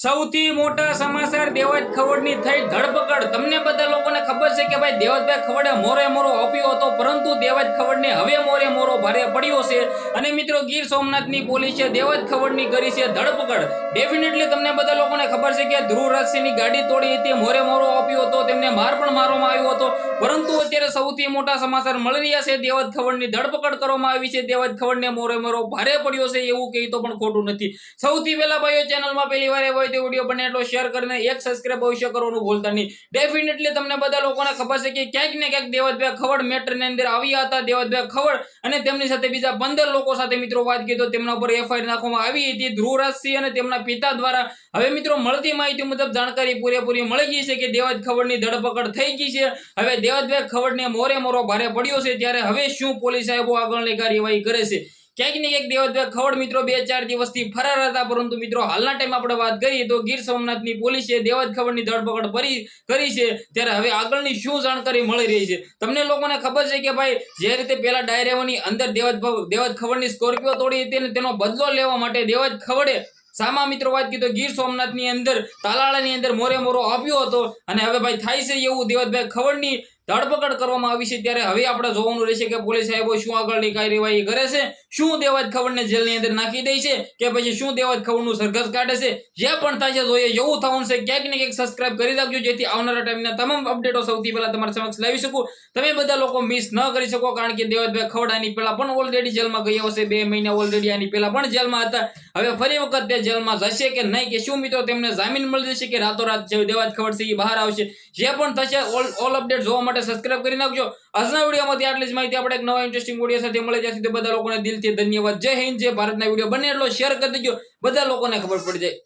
સૌથી મોટા સમાચાર દેવજ ખવડની થઈ ધરપકડ. તમને બધા લોકોને ખબર છે કે ભાઈ દેવજભાઈ ખવડે મોરે મોરો આપ્યો હતો, પરંતુ દેવજ ખવડને હવે મોરે મોરો ભારે પડ્યો છે. અને મિત્રો, ગીર સોમનાથની પોલીસે દેવજ ખવડની કરી છે ધરપકડ. ડેફિનેટલી તમને બધા લોકોને ખબર છે કે ધ્રુવ રાજસિંહની ગાડી તોડી હતી, મોરે મોરો આપ્યો હતો માર પણ મારવામાં આવ્યો હતો. પરંતુ અત્યારે સૌથી મોટા સમાચાર મળી રહ્યા છે. દેવદ ખવડની ધરપકડ કરવામાં આવી છે. દેવદ ખવડને મોરે મોરો ભારે પડ્યો છે. એવું કહી તો પણ ખોટું નથી. સૌથી પહેલા ભાઈઓ ચેનલમાં પહેલી વાર હોય તો વીડિયો બને એટલો શેર કરીને એક સબસ્ક્રાઇબ અવશ્ય કરવાનું ભૂલતા નહીં. ડેફિનેટલી તમને બધા લોકોને ખબર છે કે ક્યાંક ને ક્યાંક દેવદભાઈ ખવડ મેટરની અંદર આવ્યા હતા. દેવદભાઈ ખવડ અને તેમની સાથે બીજા પંદર લોકો સાથે મિત્રો વાત કરી તો તેમના ઉપર એફઆઈઆર નાખવામાં આવી હતી. ધ્રુવરાજસિંહ અને તેમના પિતા દ્વારા હવે મિત્રો, મળતી માહિતી મુજબ જાણકારી પૂરેપૂરી મળી ગઈ છે કે દેવજ ખવડની ધરપકડ થઈ ગઈ છે. હવે દેવતભાઈ ખવડને મોરે મોરો ભારે પડ્યો છે, ત્યારે હવે શું પોલીસ સાહેબો આગળની કાર્યવાહી કરે છે? ક્યાંક ને ક્યાંક દેવતભાઈ ખવડ મિત્રો બે ચાર દિવસથી ફરાર હતા, પરંતુ મિત્રો, હાલના ટાઈમ આપણે વાત કરીએ તો ગીર સોમનાથની પોલીસે દેવજ ખવડની ધરપકડ કરી કરી છે, ત્યારે હવે આગળની શું જાણકારી મળી રહી છે? તમને લોકોને ખબર છે કે ભાઈ, જે રીતે પેલા ડાયરેવાની અંદર દેવત દેવજ ખવડની સ્કોર્પિયો તોડી હતી અને તેનો બદલો લેવા માટે દેવત ખવડે સામા મિત્રો વાત કીધો, ગીર સોમનાથની અંદર, તાલાળાની અંદર મોરે મોરો આપ્યો હતો. અને હવે ભાઈ થાય છે એવું, દેવતભાઈ ખવડની ધરપકડ કરવામાં આવી છે ત્યારે હવે આપણે જોવાનું રહેશે કે પોલીસ સાહેબો શું આગળની કાર્યવાહી કરે છે, શું દેવાજ ખવડને જેલની અંદર નાખી દે છે, કે પછી શું દેવાજ ખવડનું સરઘસ કાઢે છે, જે પણ થશે જોઈએ, એવું થવાનું છે, ક્યાંક ને ક્યાંક સબસ્ક્રાઇબ કરી રાખજો, જેથી આવનારા ટાઈમના તમામ અપડેટો સૌથી પહેલા તમારા સમક્ષ લાવી શકું. તમે બધા લોકો મિસ ન કરી શકો, કારણ કે દેવજભાઈ ખવડાની પહેલા પણ ઓલરેડી જેલમાં ગયા હશે, બે મહિના ઓલરેડી આની પહેલા પણ જેલમાં હતા. હવે ફરી વખત તે જેલમાં જશે કે નહીં કે શું મિત્રો તેમને જામીન મળી જશે કે રાતોરાત દેવાજ ખબર છે એ બહાર આવશે. જે પણ થશે ઓલ ઓલ અપડેટ જોવા માટે સબસ્ક્રાઇબ કરી નાખજો. આજના વિડીયોમાંથી આટલી જ માહિતી આપણે એક નવા ઇન્ટરેસ્ટિંગ વીડિયો સાથે મળે. ત્યાં સુધી બધા લોકોને દિલથી ધન્યવાદ. જય હિન્દ, જય ભારતના વીડિયો બને એટલો શેર કરી દેજો. બધા લોકોને ખબર પડી જાય.